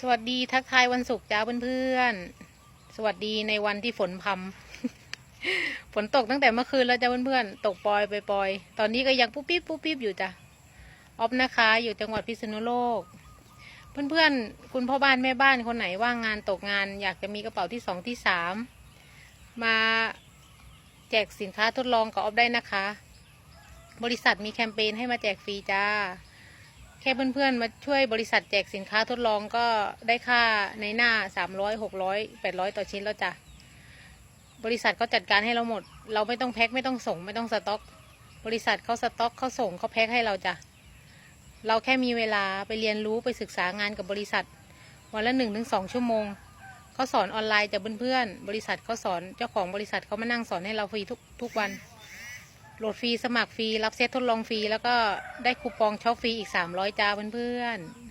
สวัสดีทักทายวันศุกร์จ้าเพื่อนๆ สวัสดีในวันที่ฝนพรำฝนตกตั้งแต่เมื่อคืนแล้วจ้าเพื่อนๆ ตกปลอยไปปลอย ตอนนี้ก็ยังปุ๊บปิ๊บปุ๊บปิ๊บอยู่จ้ะออฟนะคะ อยู่จังหวัดพิษณุโลก เพื่อนๆ คุณพ่อบ้านแม่บ้านคนไหนว่างงานตกงาน อยากจะมีกระเป๋าที่สองที่สามมาแจกสินค้าทดลองกับออฟได้นะคะ บริษัทมีแคมเปญให้มาแจกฟรีจ้า ค่เพื่อนๆ มาช่วยบริษัทแจกสินค้าทดลองก็ได้ค่าในหน้าสามร้อยหกร้อยแปดร้อยต่อชิ้นแล้วจ้ะ บริษัทเขาจัดการให้เราหมด เราไม่ต้องแพ็คไม่ต้องส่งไม่ต้องสต็อก บริษัทเขาสต็อกเขาส่งเขาแพ็คให้เราจ้ะ เราแค่มีเวลาไปเรียนรู้ไปศึกษางานกับบริษัท วันละหนึ่งถึงสองชั่วโมงเขาสอนออนไลน์จากเพื่อนๆ บริษัทเขาสอนเจ้าของบริษัทเขามานั่งสอนให้เราฟรีทุกทุกวัน โหลดฟรีสมัครฟรีรับเซตทดลองฟรีแล้วก็ได้คูปองช็อปฟรีอีก 300จ้าเพื่อนๆ